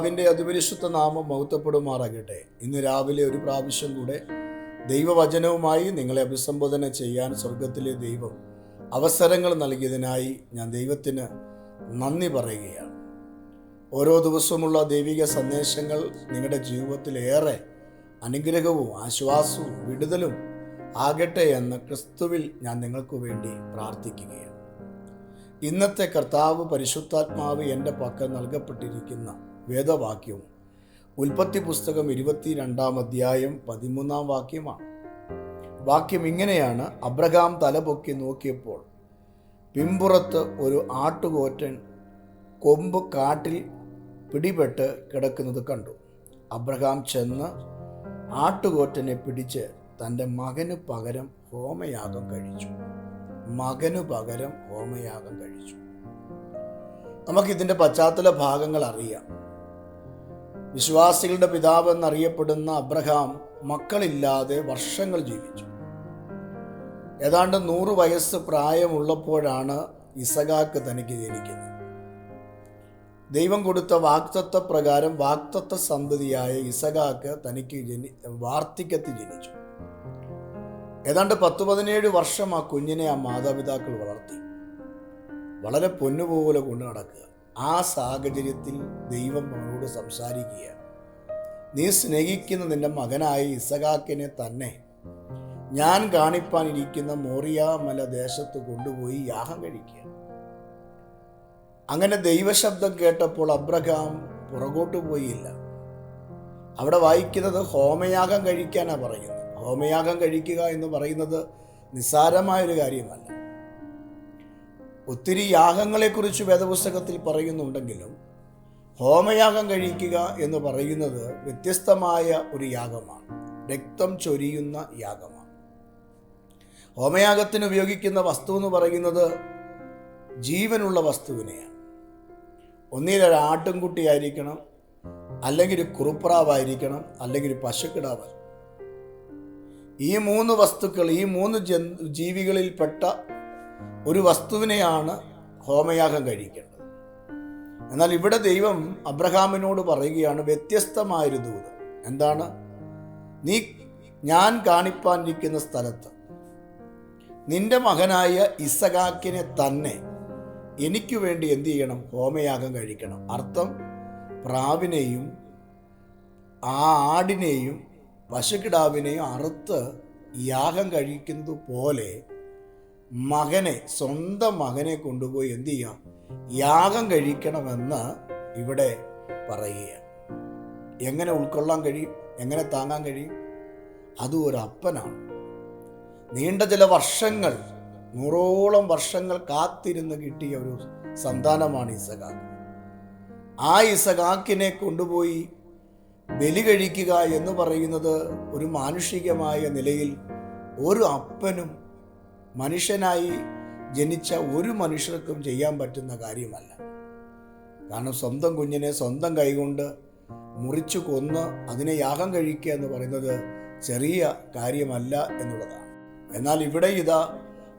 കർത്താവിന്റെ അതിപരിശുദ്ധ നാമം മൗത്തപ്പെടുമാറാകട്ടെ ഇന്ന് രാവിലെ ഒരു പ്രാവശ്യം കൂടെ ദൈവവചനവുമായി നിങ്ങളെ അഭിസംബോധന ചെയ്യാൻ സ്വർഗത്തിലെ ദൈവം അവസരങ്ങൾ നൽകിയതിനായി ഞാൻ ദൈവത്തിന് നന്ദി പറയുകയാണ്. ഓരോ ദിവസവുമുള്ള ദൈവിക സന്ദേശങ്ങൾ നിങ്ങളുടെ ജീവിതത്തിൽ ഏറെ അനുഗ്രഹവും ആശ്വാസവും വിടുതലും ആകട്ടെ എന്ന് ക്രിസ്തുവിൽ ഞാൻ നിങ്ങൾക്ക് വേണ്ടി പ്രാർത്ഥിക്കുകയാണ്. ഇന്നത്തെ കർത്താവ് പരിശുദ്ധാത്മാവ് എന്റെ പക്കൽ നൽകപ്പെട്ടിരിക്കുന്ന വേദവാക്യവും. ഉൽപ്പത്തി പുസ്തകം ഇരുപത്തി രണ്ടാം അധ്യായം പതിമൂന്നാം വാക്യമാണ്. വാക്യം ഇങ്ങനെയാണ്. അബ്രഹാം തലപൊക്കി നോക്കിയപ്പോൾ പിമ്പുറത്ത് ഒരു ആട്ടുകോറ്റൻ കൊമ്പ് കാട്ടിൽ പിടിപെട്ട് കിടക്കുന്നത് കണ്ടു. അബ്രഹാം ചെന്ന് ആട്ടുകോറ്റനെ പിടിച്ച് തന്റെ മകന് പകരം ഹോമയാഗം കഴിച്ചു. മകനു പകരം ഹോമയാഗം കഴിച്ചു. നമുക്കിതിന്റെ പശ്ചാത്തല ഭാഗങ്ങൾ അറിയാം. വിശ്വാസികളുടെ പിതാവ് എന്നറിയപ്പെടുന്ന അബ്രഹാം മക്കളില്ലാതെ വർഷങ്ങൾ ജീവിച്ചു. ഏതാണ്ട് നൂറ് വയസ്സ് പ്രായമുള്ളപ്പോഴാണ് ഇസഖാക്ക് തനിക്ക് ജനിക്കുന്നത്. ദൈവം കൊടുത്ത വാക്തത്വ പ്രകാരം വാക്തത്വ സന്തതിയായ ഇസഖാക്ക് തനിക്ക് ജനി വാർദ്ധക്യത്തിൽ ജനിച്ചു. ഏതാണ്ട് പത്ത് പതിനേഴ് വർഷം ആ കുഞ്ഞിനെ ആ മാതാപിതാക്കൾ വളർത്തി. വളരെ പൊന്നുപോലെ കൊണ്ടു നടക്കുക. ആ സാഹചര്യത്തിൽ ദൈവം അവനോട് സംസാരിക്കുകയാണ്. നീ സ്നേഹിക്കുന്ന നിന്റെ മകനായ ഇസഖാക്കിനെ തന്നെ ഞാൻ കാണിപ്പാനിരിക്കുന്ന മോറിയ മല ദേശത്ത് കൊണ്ടുപോയി യാഗം കഴിക്കുക. അങ്ങനെ ദൈവശബ്ദം കേട്ടപ്പോൾ അബ്രഹാം പുറകോട്ട് പോയില്ല. അവിടെ വായിക്കുന്നത് ഹോമയാഗം കഴിക്കാനാണ് പറയുന്നത്. ഹോമയാഗം കഴിക്കുക എന്ന് പറയുന്നത് നിസ്സാരമായൊരു കാര്യമല്ല. ഒത്തിരി യാഗങ്ങളെക്കുറിച്ച് വേദപുസ്തകത്തിൽ പറയുന്നുണ്ടെങ്കിലും ഹോമയാഗം കഴിക്കുക എന്ന് പറയുന്നത് വ്യത്യസ്തമായ ഒരു യാഗമാണ്. രക്തം ചൊരിയുന്ന യാഗമാണ്. ഹോമയാഗത്തിന് ഉപയോഗിക്കുന്ന വസ്തു എന്ന് പറയുന്നത് ജീവനുള്ള വസ്തുവിനെയാണ്. ഒന്നിലൊരു ആട്ടുംകുട്ടിയായിരിക്കണം അല്ലെങ്കിൽ ഒരു കുറുപ്രാവായിരിക്കണം അല്ലെങ്കിൽ ഒരു പശുക്കിടാവ് ഈ മൂന്ന് വസ്തുക്കൾ ഈ മൂന്ന് ജീവികളിൽപ്പെട്ട ഒരു വസ്തുവിനെയാണ് ഹോമയാഗം കഴിക്കേണ്ടത്. എന്നാൽ ഇവിടെ ദൈവം അബ്രഹാമിനോട് പറയുകയാണ് വ്യത്യസ്തമായൊരു ദൂത് എന്താണ്? നീ ഞാൻ കാണിപ്പാനിരിക്കുന്ന സ്ഥലത്ത് നിന്റെ മകനായ ഇസഖാക്കിനെ തന്നെ എനിക്ക് വേണ്ടി എന്തു ചെയ്യണം? ഹോമയാഗം കഴിക്കണം. അർത്ഥം പ്രാവിനെയും ആ ആടിനെയും പശുക്കിടാവിനെയും അറുത്ത് യാഗം കഴിക്കുന്നത് പോലെ മകനെ സ്വന്തം മകനെ കൊണ്ടുപോയി എന്ത് ചെയ്യാം? യാഗം കഴിക്കണമെന്ന് ഇവിടെ പറയുകയാണ്. എങ്ങനെ ഉൾക്കൊള്ളാൻ കഴിയും? എങ്ങനെ താങ്ങാൻ കഴിയും? അതും ഒരു അപ്പനാണ് നീണ്ട ചില വർഷങ്ങൾ നൂറോളം വർഷങ്ങൾ കാത്തിരുന്ന് കിട്ടിയ ഒരു സന്താനമാണ് ഇസഖാക്ക് ആ ഇസഖാക്കിനെ കൊണ്ടുപോയി ബലി കഴിക്കുക എന്ന് പറയുന്നത് ഒരു മാനുഷികമായ നിലയിൽ ഒരു അപ്പനും മനുഷ്യനായി ജനിച്ച ഒരു മനുഷ്യർക്കും ചെയ്യാൻ പറ്റുന്ന കാര്യമല്ല. കാരണം സ്വന്തം കുഞ്ഞിനെ സ്വന്തം കൈകൊണ്ട് മുറിച്ചു കൊന്ന് അതിനെ യാഗം കഴിക്കുക എന്ന് പറയുന്നത് ചെറിയ കാര്യമല്ല എന്നുള്ളതാണ്. എന്നാൽ ഇവിടെ ഇതാ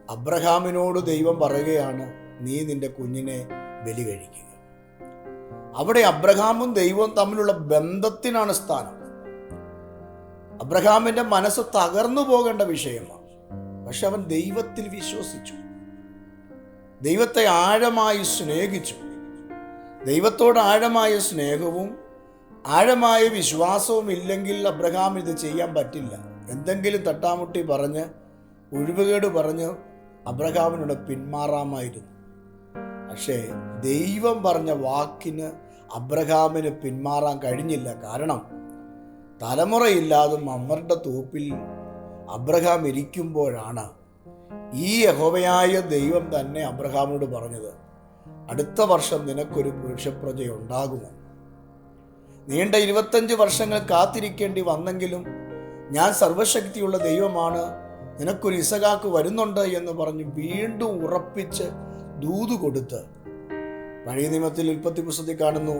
അബ്രഹാമിനോട് ദൈവം പറയുകയാണ് നീ നിന്റെ കുഞ്ഞിനെ ബലി കഴിക്കുക. അവിടെ അബ്രഹാമും ദൈവവും തമ്മിലുള്ള ബന്ധത്തിനാണ് സ്ഥാനം. അബ്രഹാമിന്റെ മനസ്സ് തകർന്നു പോകേണ്ട വിഷയമാണ്. പക്ഷെ അവൻ ദൈവത്തിൽ വിശ്വസിച്ചു. ദൈവത്തെ ആഴമായി സ്നേഹിച്ചു. ദൈവത്തോട് ആഴമായ സ്നേഹവും ആഴമായ വിശ്വാസവും ഇല്ലെങ്കിൽ അബ്രഹാം ഇത് ചെയ്യാൻ പറ്റില്ല. എന്തെങ്കിലും തട്ടാമുട്ടി പറഞ്ഞ് ഒഴിവുകേട് പറഞ്ഞ് അബ്രഹാമിനോട് പിന്മാറാമായിരുന്നു. പക്ഷേ ദൈവം പറഞ്ഞ വാക്കിന് അബ്രഹാമിന് പിന്മാറാൻ കഴിഞ്ഞില്ല. കാരണം തലമുറയില്ലാതും മമ്മറുടെ തോപ്പിൽ അബ്രഹാം ഇരിക്കുമ്പോഴാണ് ഈ യഹോവയായ ദൈവം തന്നെ അബ്രഹാമോട് പറഞ്ഞത് അടുത്ത വർഷം നിനക്കൊരു പുരുഷപ്രജയുണ്ടാകുമോ നീണ്ട ഇരുപത്തഞ്ച് വർഷങ്ങൾ കാത്തിരിക്കേണ്ടി വന്നെങ്കിലും ഞാൻ സർവശക്തിയുള്ള ദൈവമാണ് നിനക്കൊരു ഇസകാക്ക് വരുന്നുണ്ട് എന്ന് പറഞ്ഞ് വീണ്ടും ഉറപ്പിച്ച് ദൂതു കൊടുത്ത് പഴയ നിയമത്തിൽ ഉൽപ്പത്തി പുസ്തകത്തിൽ കാണുന്നു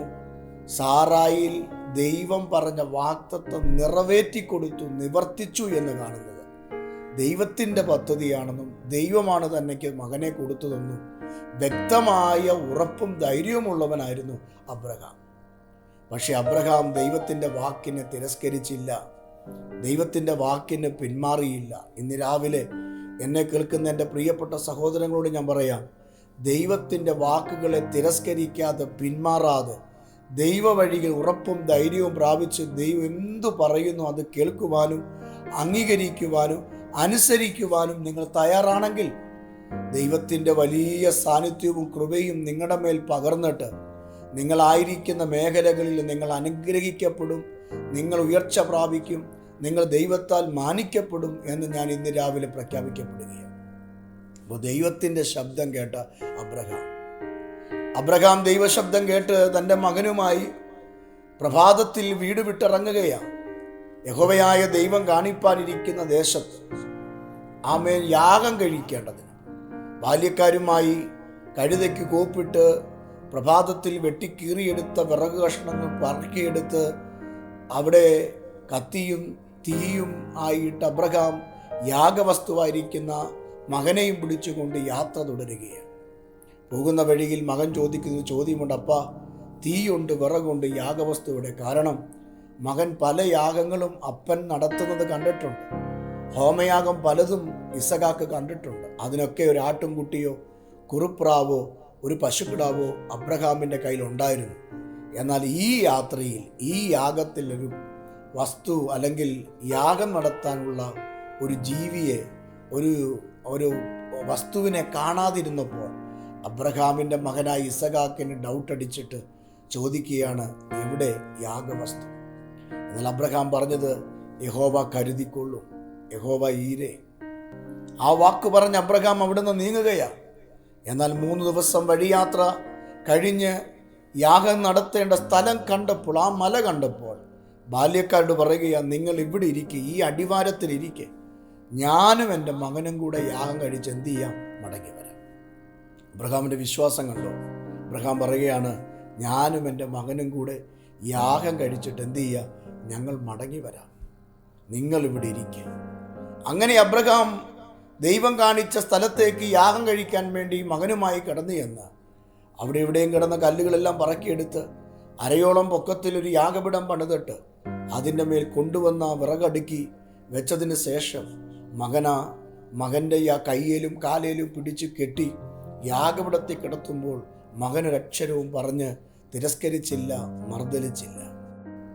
സാറായിൽ ദൈവം പറഞ്ഞ വാക്തത്വം നിറവേറ്റിക്കൊടുത്തു നിവർത്തിച്ചു എന്ന് കാണുന്നത് ദൈവത്തിന്റെ പദ്ധതിയാണെന്നും ദൈവമാണ് തന്നെക്ക് മകനെ കൊടുത്തതെന്നും വ്യക്തമായ ഉറപ്പും ധൈര്യവുമുള്ളവനായിരുന്നു അബ്രഹാം. പക്ഷെ അബ്രഹാം ദൈവത്തിന്റെ വാക്കിനെ തിരസ്കരിച്ചില്ല. ദൈവത്തിന്റെ വാക്കിന് പിന്മാറിയില്ല. ഇന്ന് രാവിലെ എന്നെ കേൾക്കുന്ന എന്റെ പ്രിയപ്പെട്ട സഹോദരങ്ങളോട് ഞാൻ പറയാം ദൈവത്തിന്റെ വാക്കുകളെ തിരസ്കരിക്കാതെ പിന്മാറാതെ ദൈവ വഴിയിൽ ഉറപ്പും ധൈര്യവും പ്രാപിച്ച് ദൈവം എന്തു പറയുന്നു അത് കേൾക്കുവാനും അംഗീകരിക്കുവാനും അനുസരിക്കുവാനും നിങ്ങൾ തയ്യാറാണെങ്കിൽ ദൈവത്തിന്റെ വലിയ സാന്നിധ്യവും കൃപയും നിങ്ങളുടെ മേൽ പകർന്നിട്ട് നിങ്ങളായിരിക്കുന്ന മേഖലകളിൽ നിങ്ങൾ അനുഗ്രഹിക്കപ്പെടും നിങ്ങൾ ഉയർച്ച പ്രാപിക്കും നിങ്ങൾ ദൈവത്താൽ മാനിക്കപ്പെടും എന്ന് ഞാൻ ഇന്ന് രാവിലെ പ്രഖ്യാപിക്കപ്പെടുകയാണ്. അപ്പോൾ ദൈവത്തിന്റെ ശബ്ദം കേട്ട അബ്രഹാം. അബ്രഹാം ദൈവശബ്ദം കേട്ട് തന്റെ മകനുമായി പ്രഭാതത്തിൽ വീട് വിട്ടിറങ്ങുകയാണ്. യഹോവയായ ദൈവം കാണിപ്പാനിരിക്കുന്ന ദേശത്ത് ആമേൻ. യാഗം കഴിക്കേണ്ടതിന്. ബാല്യക്കാരുമായി കഴുതയ്ക്ക് കോപ്പിട്ട് പ്രഭാതത്തിൽ വെട്ടിക്കീറിയെടുത്ത വിറക് കഷ്ണങ്ങൾ പറക്കിയെടുത്ത് അവിടെ കത്തിയും തീയും ആയിട്ട് അബ്രഹാം യാഗവസ്തുവായിരിക്കുന്ന മകനെയും പിടിച്ചുകൊണ്ട് യാത്ര തുടരുകയാണ്. പോകുന്ന വഴിയിൽ മകൻ ചോദിക്കുന്ന ചോദ്യമുണ്ട് അപ്പ തീയുണ്ട് വിറകുണ്ട് യാഗവസ്തുവിടെ കാരണം മകൻ പല യാഗങ്ങളും അപ്പൻ നടത്തുന്നത് കണ്ടിട്ടുണ്ട്. ഹോമയാഗം പലതും ഇസഖാക്ക് കണ്ടിട്ടുണ്ട്. അതിനൊക്കെ ഒരു ആട്ടുംകുട്ടിയോ കുറുപ്രാവോ ഒരു പശുക്കിടാവോ അബ്രഹാമിന്റെ കയ്യിലുണ്ടായിരുന്നു. എന്നാൽ ഈ യാത്രയിൽ ഈ യാഗത്തിൽ ഒരു വസ്തു അല്ലെങ്കിൽ യാഗം നടത്താനുള്ള ഒരു ജീവിയെ ഒരു ഒരു വസ്തുവിനെ കാണാതിരുന്നപ്പോൾ അബ്രഹാമിന്റെ മകനായ ഇസഖാക്കിന് ഡൗട്ട് അടിച്ചിട്ട് ചോദിക്കുകയാണ് എവിടെ യാഗവസ്തു? എന്നാൽ അബ്രഹാം പറഞ്ഞത് യഹോവ കരുതിക്കൊള്ളും യഹോവ ഈരെ. ആ വാക്ക് പറഞ്ഞ് അബ്രഹാം അവിടുന്ന് നീങ്ങുകയാണ് എന്നാൽ മൂന്ന് ദിവസം വഴിയാത്ര കഴിഞ്ഞ് യാഗം നടത്തേണ്ട സ്ഥലം കണ്ടപ്പോൾ ആ മല കണ്ടപ്പോൾ ബാല്യക്കാരോട് പറയുകയാണ് നിങ്ങൾ ഇവിടെ ഇരിക്കുക ഈ അടിവാരത്തിൽ ഇരിക്കെ. ഞാനും എന്റെ മകനും കൂടെ യാഗം കഴിച്ച് എന്ത് ചെയ്യാം? മടങ്ങി വരാം. അബ്രഹാമിന്റെ വിശ്വാസം കണ്ടോ? അബ്രഹാം പറയുകയാണ് ഞാനും എന്റെ മകനും കൂടെ യാഗം കഴിച്ചിട്ട് എന്ത് ചെയ്യുക ഞങ്ങൾ മടങ്ങി വരാം. നിങ്ങൾ ഇവിടെ ഇരിക്കുക അങ്ങനെ അബ്രഹാം ദൈവം കാണിച്ച സ്ഥലത്തേക്ക് യാഗം കഴിക്കാൻ വേണ്ടി മകനുമായി കടന്നു ചെന്ന് അവിടെ ഇവിടെയും കിടന്ന കല്ലുകളെല്ലാം പറക്കിയെടുത്ത് അരയോളം പൊക്കത്തിലൊരു യാഗപിടം പണിതിട്ട് അതിന്റെ മേൽ കൊണ്ടുവന്ന വിറകടുക്കി വെച്ചതിന് ശേഷം മകന മകന്റെ ആ കയ്യേലും കാലേലും പിടിച്ച് കെട്ടി യാഗപിടത്തിൽ കിടത്തുമ്പോൾ മകനൊരക്ഷരവും പറഞ്ഞ് തിരസ്കരിച്ചില്ല മർദ്ദലിച്ചില്ല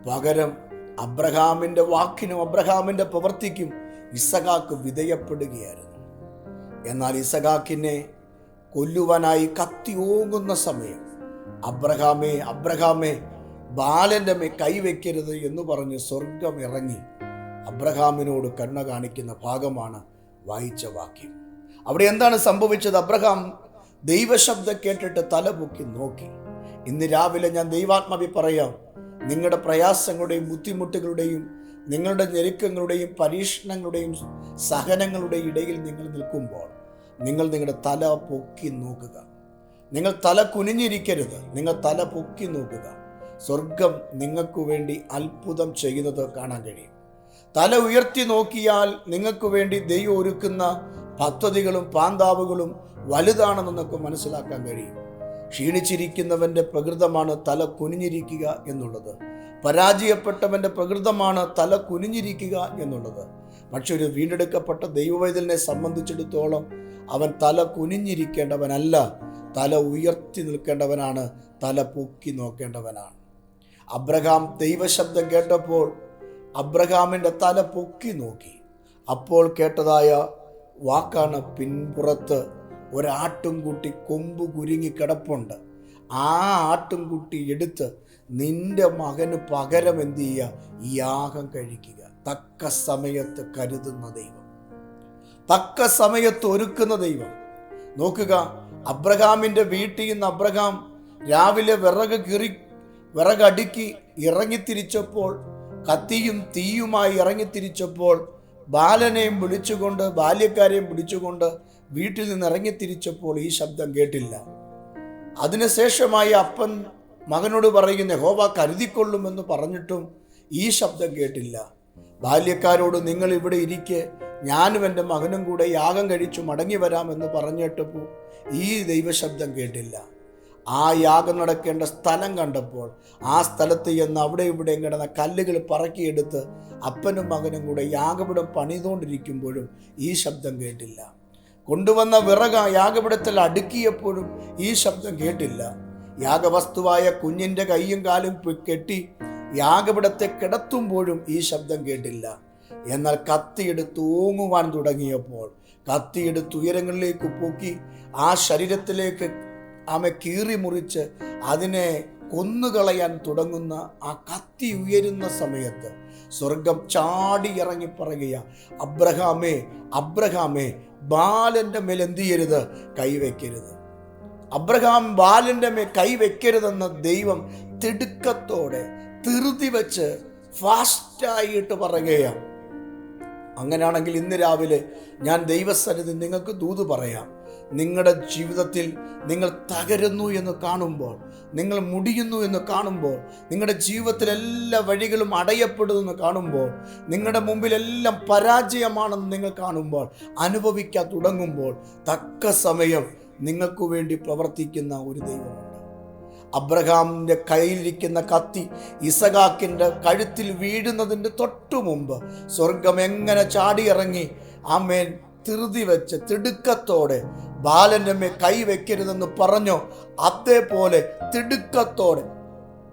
പകരം അബ്രഹാമിന്റെ വാക്കിനും അബ്രഹാമിന്റെ പ്രവൃത്തിക്കും ഇസഖാക്ക് വിധേയപ്പെടുകയായിരുന്നു. എന്നാൽ ഇസഖാക്കിനെ കൊല്ലുവാനായി കത്തി ഓങ്ങുന്ന സമയം അബ്രഹാമേ അബ്രഹാമേ ബാലന്റെ മേ കൈവയ്ക്കരുത് എന്ന് പറഞ്ഞ് സ്വർഗം ഇറങ്ങി അബ്രഹാമിനോട് കണ്ണ കാണിക്കുന്ന ഭാഗമാണ് വായിച്ച വാക്യം. അവിടെ എന്താണ് സംഭവിച്ചത്? അബ്രഹാം ദൈവശബ്ദം കേട്ടിട്ട് തലപൊക്കി നോക്കി. ഇന്ന് രാവിലെ ഞാൻ ദൈവാത്മാവി പറയാം നിങ്ങളുടെ പ്രയാസങ്ങളുടെയും ബുദ്ധിമുട്ടുകളുടെയും നിങ്ങളുടെ ഞെരുക്കങ്ങളുടെയും പരീക്ഷണങ്ങളുടെയും സഹനങ്ങളുടെയും ഇടയിൽ നിങ്ങൾ നിൽക്കുമ്പോൾ നിങ്ങൾ നിങ്ങളുടെ തല പൊക്കി നോക്കുക. നിങ്ങൾ തല കുനിഞ്ഞിരിക്കരുത്. നിങ്ങൾ തല പൊക്കി നോക്കുക. സ്വർഗം നിങ്ങൾക്ക് വേണ്ടി അത്ഭുതം ചെയ്യുന്നത് കാണാൻ കഴിയും. തല ഉയർത്തി നോക്കിയാൽ നിങ്ങൾക്ക് വേണ്ടി ദൈവം ഒരുക്കുന്ന പദ്ധതികളും പാന്താവുകളും വലുതാണെന്ന് നിങ്ങൾക്ക് മനസ്സിലാക്കാൻ കഴിയും. ക്ഷീണിച്ചിരിക്കുന്നവന്റെ പ്രകൃതമാണ് തല കുനിഞ്ഞിരിക്കുക എന്നുള്ളത്. പരാജയപ്പെട്ടവന്റെ പ്രകൃതമാണ് തല കുനിഞ്ഞിരിക്കുക എന്നുള്ളത്. പക്ഷെ ഒരു വീണ്ടെടുക്കപ്പെട്ട ദൈവവൈതലിനെ സംബന്ധിച്ചിടത്തോളം അവൻ തല കുനിഞ്ഞിരിക്കേണ്ടവനല്ല തല ഉയർത്തി നിൽക്കേണ്ടവനാണ് തല പൊക്കി നോക്കേണ്ടവനാണ്. അബ്രഹാം ദൈവശബ്ദം കേട്ടപ്പോൾ അബ്രഹാമിന്റെ തല പൊക്കി നോക്കി. അപ്പോൾ കേട്ടതായ വാക്കാണ് പിൻപുറത്ത് ഒരാട്ടുംകുട്ടി കൊമ്പ് കുരുങ്ങി കിടപ്പുണ്ട്. ആ ആട്ടുംകുട്ടി എടുത്ത് നിന്റെ മകന് പകരം എന്ത് ചെയ്യുക? യാഗം കഴിക്കുക. തക്ക സമയത്ത് കരുതുന്ന ദൈവം. തക്ക സമയത്ത് ഒരുക്കുന്ന ദൈവം. നോക്കുക അബ്രഹാമിന്റെ വീട്ടിൽ നിന്ന് അബ്രഹാം രാവിലെ വിറക് കീറി വിറകടുക്കി ഇറങ്ങിത്തിരിച്ചപ്പോൾ കത്തിയും തീയുമായി ഇറങ്ങിത്തിരിച്ചപ്പോൾ ബാലനെയും വിളിച്ചുകൊണ്ട് ബാല്യക്കാരെയും പിടിച്ചുകൊണ്ട് വീട്ടിൽ നിന്ന് ഇറങ്ങിത്തിരിച്ചപ്പോൾ ഈ ശബ്ദം കേട്ടില്ല. അതിനുശേഷമായി അപ്പൻ മകനോട് പറയുന്ന ഹോബ കരുതിക്കൊള്ളുമെന്ന് പറഞ്ഞിട്ടും ഈ ശബ്ദം കേട്ടില്ല. ബാല്യക്കാരോട് നിങ്ങൾ ഇവിടെ ഇരിക്കെ ഞാനും എന്റെ മകനും കൂടെ യാഗം കഴിച്ചു മടങ്ങി വരാമെന്ന് പറഞ്ഞിട്ടപ്പോൾ ഈ ദൈവശബ്ദം കേട്ടില്ല. ആ യാഗം നടക്കേണ്ട സ്ഥലം കണ്ടപ്പോൾ ആ സ്ഥലത്ത് ചെന്ന് അവിടെ ഇവിടെയും കിടന്ന കല്ലുകൾ പറക്കിയെടുത്ത് അപ്പനും മകനും കൂടെ യാഗപിടം പണിതുകൊണ്ടിരിക്കുമ്പോഴും ഈ ശബ്ദം കേട്ടില്ല. കൊണ്ടുവന്ന വിറക യാഗപിടത്തിൽ അടുക്കിയപ്പോഴും ഈ ശബ്ദം കേട്ടില്ല. യാഗവസ്തുവായ കുഞ്ഞിന്റെ കൈയും കാലും കെട്ടി യാഗപിടത്തെ കിടത്തുമ്പോഴും ഈ ശബ്ദം കേട്ടില്ല. എന്നാൽ കത്തിയെടുത്ത് ഓങ്ങുവാൻ തുടങ്ങിയപ്പോൾ കത്തിയെടുത്ത് ഉയരങ്ങളിലേക്ക് പൊക്കി ആ ശരീരത്തിലേക്ക് ആമെ കീറി മുറിച്ച് അതിനെ കൊന്നുകളയാൻ തുടങ്ങുന്ന ആ കത്തി ഉയരുന്ന സമയത്ത് സ്വർഗം ചാടി ഇറങ്ങി പറയുക അബ്രഹാമേ അബ്രഹാമേ ബാലന്റെ മേൽ എന്തു ചെയ്യരുത്? കൈവയ്ക്കരുത് അബ്രഹാം ബാലന്റെ മേൽ കൈവയ്ക്കരുതെന്ന ദൈവം തിടുക്കത്തോടെ തിരുതി വെച്ച് ഫാസ്റ്റായിട്ട് പറയുകയാണ്. അങ്ങനെയാണെങ്കിൽ ഇന്ന് രാവിലെ ഞാൻ ദൈവസന്നിധി നിങ്ങൾക്ക് ദൂത് പറയാം. നിങ്ങളുടെ ജീവിതത്തിൽ നിങ്ങൾ തകരുന്നു എന്ന് കാണുമ്പോൾ നിങ്ങൾ മുടിയുന്നു എന്ന് കാണുമ്പോൾ നിങ്ങളുടെ ജീവിതത്തിൽ എല്ലാ വഴികളും അടയപ്പെടുന്നു കാണുമ്പോൾ നിങ്ങളുടെ മുമ്പിലെല്ലാം പരാജയമാണെന്ന് നിങ്ങൾ കാണുമ്പോൾ അനുഭവിക്കാൻ തുടങ്ങുമ്പോൾ തക്ക സമയം നിങ്ങൾക്ക് വേണ്ടി പ്രവർത്തിക്കുന്ന ഒരു ദൈവമുണ്ട്. അബ്രഹാമിന്റെ കയ്യിലിരിക്കുന്ന കത്തി ഇസഖാക്കിന്റെ കഴുത്തിൽ വീഴുന്നതിന്റെ തൊട്ടു മുമ്പ് സ്വർഗം എങ്ങനെ ചാടിയിറങ്ങി ആമേൻ. ധൃതി വെച്ച് തിടുക്കത്തോടെ ബാലന്റെ മേ കൈ വെക്കരുതെന്ന് പറഞ്ഞോ അതേപോലെ തിടുക്കത്തോടെ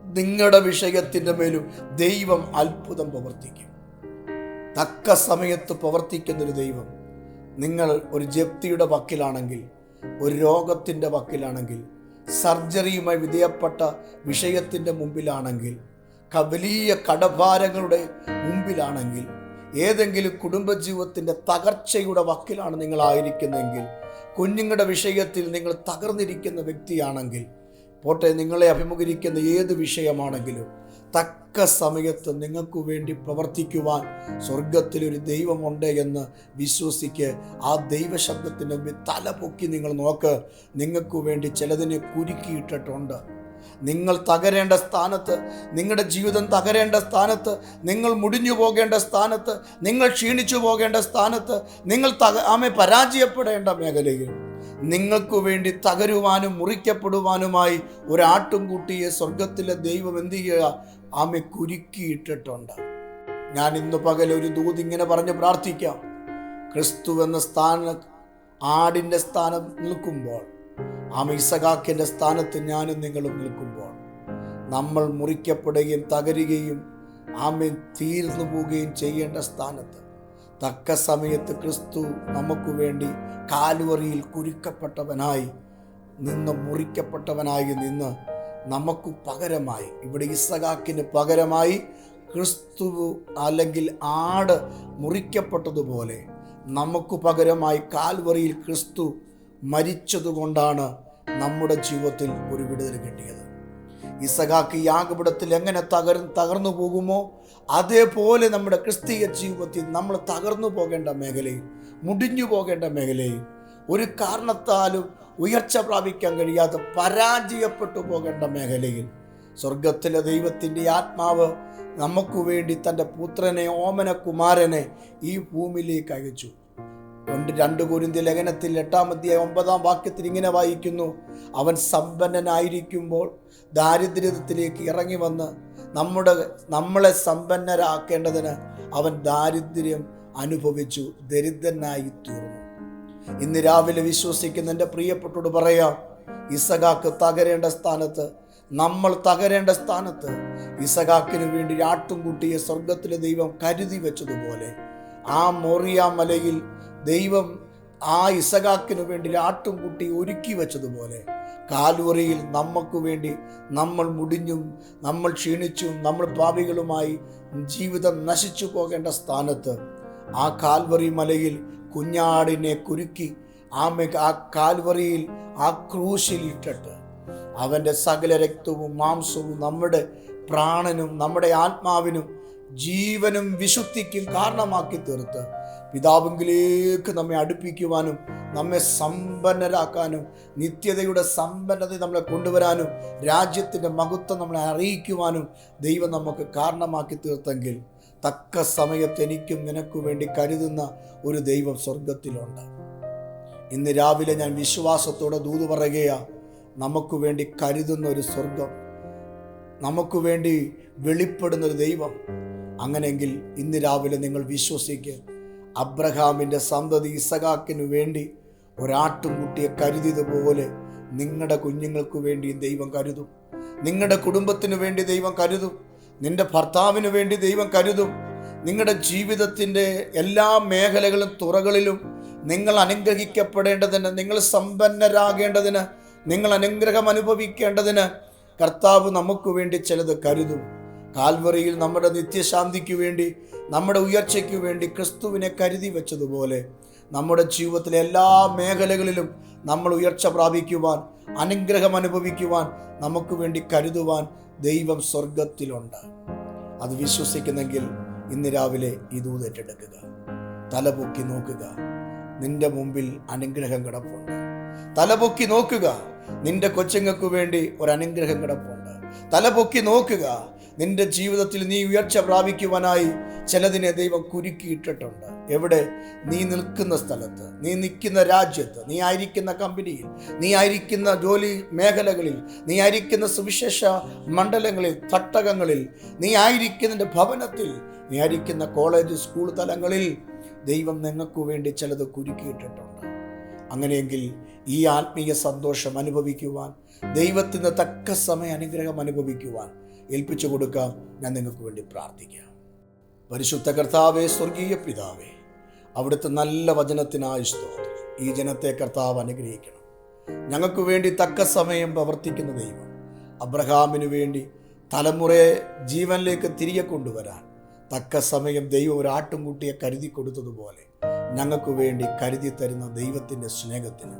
നിങ്ങളുടെ വിഷയത്തിന്റെ മേലും ദൈവം അത്ഭുതം പ്രവർത്തിക്കും. തക്ക സമയത്ത് പ്രവർത്തിക്കുന്നൊരു ദൈവം നിങ്ങൾ ഒരു ജപ്തിയുടെ വക്കിലാണെങ്കിൽ ഒരു രോഗത്തിന്റെ വക്കിലാണെങ്കിൽ സർജറിയുമായി വിധേയപ്പെട്ട വിഷയത്തിന്റെ മുമ്പിലാണെങ്കിൽ വലിയ കടഭാരങ്ങളുടെ മുമ്പിലാണെങ്കിൽ ഏതെങ്കിലും കുടുംബജീവിതത്തിന്റെ തകർച്ചയുടെ വക്കിലാണ് നിങ്ങളായിരിക്കുന്നതെങ്കിൽ കുഞ്ഞുങ്ങളുടെ വിഷയത്തിൽ നിങ്ങൾ തകർന്നിരിക്കുന്ന വ്യക്തിയാണെങ്കിൽ പോട്ടെ നിങ്ങളെ അഭിമുഖീകരിക്കുന്ന ഏത് വിഷയമാണെങ്കിലും തക്ക സമയത്ത് നിങ്ങൾക്ക് വേണ്ടി പ്രവർത്തിക്കുവാൻ സ്വർഗത്തിലൊരു ദൈവമുണ്ട് എന്ന് വിശ്വസിക്ക് ആ ദൈവശബ്ദത്തിന്റെ തല പൊക്കി നിങ്ങൾ നോക്ക്. നിങ്ങൾക്ക് വേണ്ടി ചിലതിനെ കുരുക്കിയിട്ടിട്ടുണ്ട്. നിങ്ങൾ തകരേണ്ട സ്ഥാനത്ത് നിങ്ങളുടെ ജീവിതം തകരേണ്ട സ്ഥാനത്ത് നിങ്ങൾ മുടിഞ്ഞു പോകേണ്ട സ്ഥാനത്ത് നിങ്ങൾ ക്ഷീണിച്ചു പോകേണ്ട സ്ഥാനത്ത് നിങ്ങൾ തക ആമെ പരാജയപ്പെടേണ്ട മേഖലയിൽ നിങ്ങൾക്കു വേണ്ടി തകരുവാനും മുറിക്കപ്പെടുവാനുമായി ഒരാട്ടുംകുട്ടിയെ സ്വർഗത്തിലെ ദൈവം എന്ത് ചെയ്യുക? ആമെ കുരുക്കിയിട്ടിട്ടുണ്ട്. ഞാൻ ഇന്ന് പകൽ ഒരു ദൂത് ഇങ്ങനെ പറഞ്ഞ് പ്രാർത്ഥിക്കാം. ക്രിസ്തു എന്ന സ്ഥാന ആടിന്റെ സ്ഥാനം നിൽക്കുമ്പോൾ ആമ ഇസഖാക്കിന്റെ സ്ഥാനത്ത് ഞാനും നിങ്ങളും നിൽക്കുമ്പോൾ നമ്മൾ മുറിക്കപ്പെടുകയും തകരുകയും ആമ തീർന്നു പോവുകയും ചെയ്യേണ്ട സ്ഥാനത്ത്. തക്ക സമയത്ത് ക്രിസ്തു നമുക്ക് വേണ്ടി കാലുവറിയിൽ കുരുക്കപ്പെട്ടവനായി നിന്ന് മുറിക്കപ്പെട്ടവനായി നിന്ന് നമുക്ക് പകരമായി ഇവിടെ ഇസഖാക്കിന് പകരമായി ക്രിസ്തു അല്ലെങ്കിൽ ആട് മുറിക്കപ്പെട്ടതുപോലെ നമുക്ക് പകരമായി കാൽവറിയിൽ ക്രിസ്തു മരിച്ചതുകൊണ്ടാണ് നമ്മുടെ ജീവിതത്തിൽ ഒരു വിടുതൽ കിട്ടിയത്. ഇസഖാക്ക് യാഗപിടത്തിൽ എങ്ങനെ തകർ തകർന്നു പോകുമോ? അതേപോലെ നമ്മുടെ ക്രിസ്തീയ ജീവിതത്തിൽ നമ്മൾ തകർന്നു പോകേണ്ട മേഖലയിൽ മുടിഞ്ഞു പോകേണ്ട മേഖലയിൽ ഒരു കാരണത്താലും ഉയർച്ച പ്രാപിക്കാൻ കഴിയാതെ പരാജയപ്പെട്ടു പോകേണ്ട മേഖലയിൽ സ്വർഗത്തിലെ ദൈവത്തിന്റെ ആത്മാവ് നമുക്ക് വേണ്ടി തന്റെ പുത്രനെ ഓമന കുമാരനെ ഈ ഭൂമിയിലേക്ക് അയച്ചു. കൊണ്ട് രണ്ട് കുരുന്തി ലേഖനത്തിൽ എട്ടാമത്തെ ഒമ്പതാം വാക്യത്തിൽ ഇങ്ങനെ വായിക്കുന്നു. അവൻ സമ്പന്നനായിരിക്കുമ്പോൾ ദാരിദ്ര്യത്തിലേക്ക് ഇറങ്ങി വന്ന് നമ്മുടെ നമ്മളെ സമ്പന്നരാക്കേണ്ടതിന് അവൻ ദാരിദ്ര്യം അനുഭവിച്ചു ദരിദ്രനായി തീർന്നു. ഇന്ന് രാവിലെ വിശ്വസിക്കുന്ന എന്റെ പ്രിയപ്പെട്ടോട് പറയാം ഇസഖാക്ക് തകരേണ്ട സ്ഥാനത്ത് നമ്മൾ തകരേണ്ട സ്ഥാനത്ത് ഇസഖാക്കിന് വേണ്ടി ആട്ടുംകുട്ടിയെ സ്വർഗത്തിലെ ദൈവം കരുതി വെച്ചതുപോലെ ആ മോറിയ മലയിൽ ദൈവം ആ ഇസഹാക്കിനു വേണ്ടി ആട്ടും കുട്ടി ഒരുക്കി വെച്ചതുപോലെ കാൽവറിയിൽ നമുക്ക് വേണ്ടി നമ്മൾ മുടിഞ്ഞും നമ്മൾ ക്ഷീണിച്ചും നമ്മൾ പാപികളുമായി ജീവിതം നശിച്ചു പോകേണ്ട സ്ഥാനത്ത് ആ കാൽവറി മലയിൽ കുഞ്ഞാടിനെ കുരുക്കി ആമെ ആ കാൽവറിയിൽ ആ ക്രൂശിൽ ഇട്ടിട്ട് അവന്റെ സകല രക്തവും മാംസവും നമ്മുടെ പ്രാണനും നമ്മുടെ ആത്മാവിനും ജീവനും വിശുദ്ധിക്കും കാരണമാക്കി തീർത്ത് പിതാവിങ്കിലേക്ക് നമ്മെ അടുപ്പിക്കുവാനും നമ്മെ സമ്പന്നരാക്കാനും നിത്യതയുടെ സമ്പന്നത നമ്മളെ കൊണ്ടുവരാനും രാജ്യത്തിന്റെ മഹത്വം നമ്മളെ അറിയിക്കുവാനും ദൈവം നമുക്ക് കാരണമാക്കി തീർത്തെങ്കിൽ തക്ക സമയത്ത് എനിക്കും നിനക്കും വേണ്ടി കരുതുന്ന ഒരു ദൈവം സ്വർഗത്തിലുണ്ട് ഇന്ന് രാവിലെ ഞാൻ വിശ്വാസത്തോടെ ദൂത് പറയുകയാ നമുക്ക് വേണ്ടി കരുതുന്ന ഒരു സ്വർഗം നമുക്ക് വേണ്ടി വെളിപ്പെടുന്ന ഒരു ദൈവം. അങ്ങനെയെങ്കിൽ ഇന്ന് രാവിലെ നിങ്ങൾ വിശ്വസിക്കുക അബ്രഹാമിന്റെ സന്തതി ഇസഹാക്കിനു വേണ്ടി ഒരാട്ടുംകുട്ടിയെ കരുതിയതുപോലെ നിങ്ങളുടെ കുഞ്ഞുങ്ങൾക്ക് വേണ്ടി ദൈവം കരുതും. നിങ്ങളുടെ കുടുംബത്തിന് വേണ്ടി ദൈവം കരുതും. നിന്റെ ഭർത്താവിന് വേണ്ടി ദൈവം കരുതും. നിങ്ങളുടെ ജീവിതത്തിന്റെ എല്ലാ മേഖലകളും തുറകളിലും നിങ്ങൾ അനുഗ്രഹിക്കപ്പെടേണ്ടതിന് നിങ്ങൾ സമ്പന്നരാകേണ്ടതിന് നിങ്ങൾ അനുഗ്രഹം അനുഭവിക്കേണ്ടതിന് കർത്താവ് നമുക്ക് വേണ്ടി ചിലത് കരുതും. കാൽവറിയിൽ നമ്മുടെ നിത്യശാന്തിക്ക് വേണ്ടി നമ്മുടെ ഉയർച്ചയ്ക്ക് വേണ്ടി ക്രിസ്തുവിനെ കരുതി വെച്ചതുപോലെ നമ്മുടെ ജീവിതത്തിലെ എല്ലാ മേഖലകളിലും നമ്മൾ ഉയർച്ച പ്രാപിക്കുവാൻ അനുഗ്രഹം അനുഭവിക്കുവാൻ നമുക്ക് വേണ്ടി കരുതുവാൻ ദൈവം സ്വർഗത്തിലുണ്ട് അത് വിശ്വസിക്കുന്നെങ്കിൽ ഇന്ന് രാവിലെ ഈ ദൂത് ഏറ്റെടുക്കുക. തലപൊക്കി നോക്കുക. നിന്റെ മുമ്പിൽ അനുഗ്രഹം കിടപ്പുണ്ട്. തലപൊക്കി നോക്കുക. നിന്റെ കൊച്ചുങ്ങൾക്ക് വേണ്ടി ഒരു അനുഗ്രഹം കിടപ്പുണ്ട്. തലപൊക്കി നോക്കുക. നിന്റെ ജീവിതത്തിൽ നീ ഉയർച്ച പ്രാപിക്കുവാനായി ചിലതിനെ ദൈവം കുരുക്കിയിട്ടിട്ടുണ്ട്. എവിടെ? നീ നിൽക്കുന്ന സ്ഥലത്ത്. നീ നിൽക്കുന്ന രാജ്യത്ത്. നീ ആയിരിക്കുന്ന കമ്പനിയിൽ. നീ ആയിരിക്കുന്ന ജോലി മേഖലകളിൽ. നീ ആയിരിക്കുന്ന സുവിശേഷ മണ്ഡലങ്ങളിൽ തട്ടകങ്ങളിൽ. നീ ആയിരിക്കുന്നതിന്റെ ഭവനത്തിൽ. നീ ആയിരിക്കുന്ന കോളേജ് സ്കൂൾ തലങ്ങളിൽ. ദൈവം നിങ്ങൾക്ക് വേണ്ടി ചിലത് കുരുക്കിയിട്ടിട്ടുണ്ട്. അങ്ങനെയെങ്കിൽ ഈ ആത്മീയ സന്തോഷം അനുഭവിക്കുവാൻ ദൈവത്തിന് തക്ക സമയം അനുഗ്രഹം അനുഭവിക്കുവാൻ ഏൽപ്പിച്ചു കൊടുക്കാം. ഞാൻ നിങ്ങൾക്ക് വേണ്ടി പ്രാർത്ഥിക്കാം. പരിശുദ്ധ കർത്താവേ സ്വർഗീയ പിതാവേ അവിടുത്തെ നല്ല വചനത്തിനായി സ്തോത്രം. ഈ ജനത്തെ കർത്താവ് അനുഗ്രഹിക്കണം. ഞങ്ങൾക്ക് വേണ്ടി തക്ക സമയം പ്രവർത്തിക്കുന്ന ദൈവം അബ്രഹാമിനു വേണ്ടി തലമുറയെ ജീവനിലേക്ക് തിരികെ കൊണ്ടുവരാൻ തക്ക സമയം ദൈവം ഒരു ആട്ടുംകുട്ടിയെ കരുതി കൊടുത്തതുപോലെ ഞങ്ങൾക്ക് വേണ്ടി കരുതി തരുന്ന ദൈവത്തിന്റെ സ്നേഹത്തിന്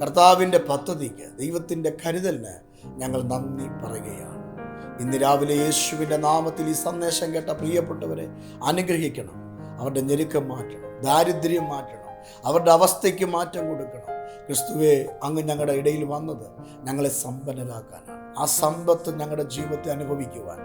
കർത്താവിന്റെ പദ്ധതിക്ക് ദൈവത്തിന്റെ കരുതലിന് ഞങ്ങൾ നന്ദി പറയുകയാണ്. ഇന്ന് രാവിലെ യേശുവിന്റെ നാമത്തിൽ ഈ സന്ദേശം കേട്ട പ്രിയപ്പെട്ടവരെ അനുഗ്രഹിക്കണം. അവരുടെ ഞെരുക്കം മാറ്റണം ദാരിദ്ര്യം മാറ്റണം അവരുടെ അവസ്ഥയ്ക്ക് മാറ്റം കൊടുക്കണം. ക്രിസ്തുവെ അങ്ങ് ഞങ്ങളുടെ ഇടയിൽ വന്നത് ഞങ്ങളെ സമ്പന്നരാക്കാനാണ്. ആ സമ്പത്ത് ഞങ്ങളുടെ ജീവിതത്തെ അനുഭവിക്കുവാൻ.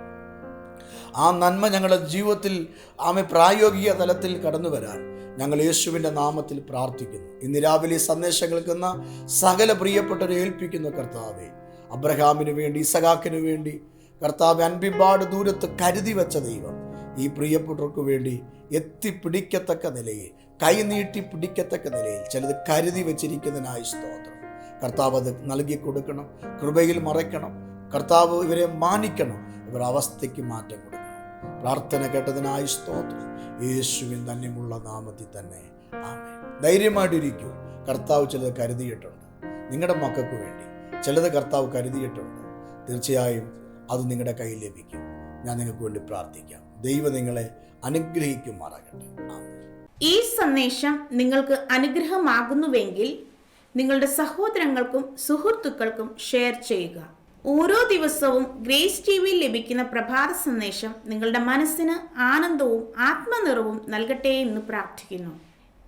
ആ നന്മ ഞങ്ങളുടെ ജീവിതത്തിൽ ആമെ പ്രായോഗിക തലത്തിൽ കടന്നു വരാൻ ഞങ്ങൾ യേശുവിന്റെ നാമത്തിൽ പ്രാർത്ഥിക്കുന്നു. ഇന്ന് രാവിലെ സന്ദേശം കേൾക്കുന്ന സകല പ്രിയപ്പെട്ടവരെ ഏൽപ്പിക്കുന്ന കർത്താവെ അബ്രഹാമിന് വേണ്ടി ഇസഹാക്കിന് വേണ്ടി കർത്താവ് അൻപിമ്പാട് ദൂരത്ത് കരുതി വെച്ച ദൈവം. ഈ പ്രിയപ്പെട്ടവർക്ക് വേണ്ടി എത്തിപ്പിടിക്കത്തക്ക നിലയിൽ കൈനീട്ടി പിടിക്കത്തക്ക നിലയിൽ ചിലത് കരുതി വെച്ചിരിക്കുന്നതിനായി സ്തോത്രം. കർത്താവ് അത് നൽകി കൊടുക്കണം കൃപയിൽ മറയ്ക്കണം. കർത്താവ് ഇവരെ മാനിക്കണം ഇവർ അവസ്ഥയ്ക്ക് മാറ്റം കൊടുക്കണം. പ്രാർത്ഥന കേട്ടതിനായി സ്തോത്രം. യേശുവിൻ തന്നെയുള്ള നാമത്തിൽ തന്നെ. ധൈര്യമായിട്ടിരിക്കൂ. കർത്താവ് ചിലത് കരുതിയിട്ടുണ്ട്. നിങ്ങളുടെ മക്കൾക്ക് വേണ്ടി ചിലത് കർത്താവ് കരുതിയിട്ടുണ്ട്. തീർച്ചയായും അത് നിങ്ങളുടെ കയ്യിൽ ലഭിക്കും. ഞാൻ നിങ്ങൾക്ക് വേണ്ടി പ്രാർത്ഥിക്കാം. ദൈവം നിങ്ങളെ അനുഗ്രഹിക്കുമാറാകട്ടെ. ഈ സന്ദേശം നിങ്ങൾക്ക് അനുഗ്രഹമാകുന്നുവെങ്കിൽ നിങ്ങളുടെ സഹോദരങ്ങൾക്കും സുഹൃത്തുക്കൾക്കും ഷെയർ ചെയ്യുക. ഓരോ ദിവസവും ഗ്രേസ് ടി വിയിൽ ലഭിക്കുന്ന പ്രഭാത സന്ദേശം നിങ്ങളുടെ മനസ്സിന് ആനന്ദവും ആത്മനിറവും നൽകട്ടെ എന്ന് പ്രാർത്ഥിക്കുന്നു.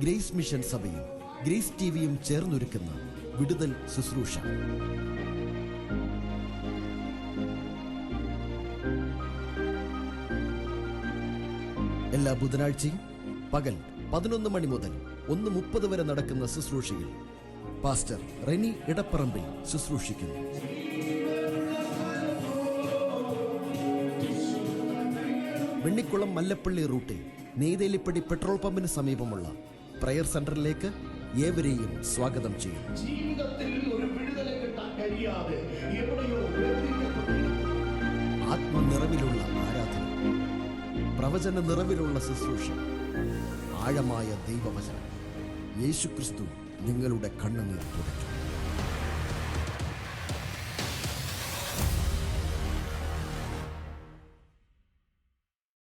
grace mission സഭയും ഗ്രേസ് ടിവിയും ചേർന്നൊരുക്കുന്ന വിടുതൽ ശുശ്രൂഷ. എല്ലാ ബുധനാഴ്ചയും പകൽ പതിനൊന്ന് മണി മുതൽ ഒന്ന് മുപ്പത് വരെ നടക്കുന്ന ശുശ്രൂഷയിൽ പാസ്റ്റർ റെനി ഇടപ്പറമ്പിൽ ശുശ്രൂഷിക്കുന്നു. വെണ്ണിക്കുളം മല്ലപ്പള്ളി റൂട്ടിൽ നെയ്തേലിപ്പടി പെട്രോൾ പമ്പിന് സമീപമുള്ള പ്രയർ സെന്ററിലേക്ക് ഏവരെയും സ്വാഗതം ചെയ്യും. ജീവിതത്തിൽ ഒരു വിടുതല കിട്ടാൻ കഴിയാതെ എവിടെയോ ആത്മനിറവിലുള്ള ആരാധന പ്രവചന നിറവിലുള്ള ശുശ്രൂഷ ആഴമായ ദൈവവചനം. യേശുക്രിസ്തു നിങ്ങളുടെ കണ്ണുനീർ തുടയ്ക്കും.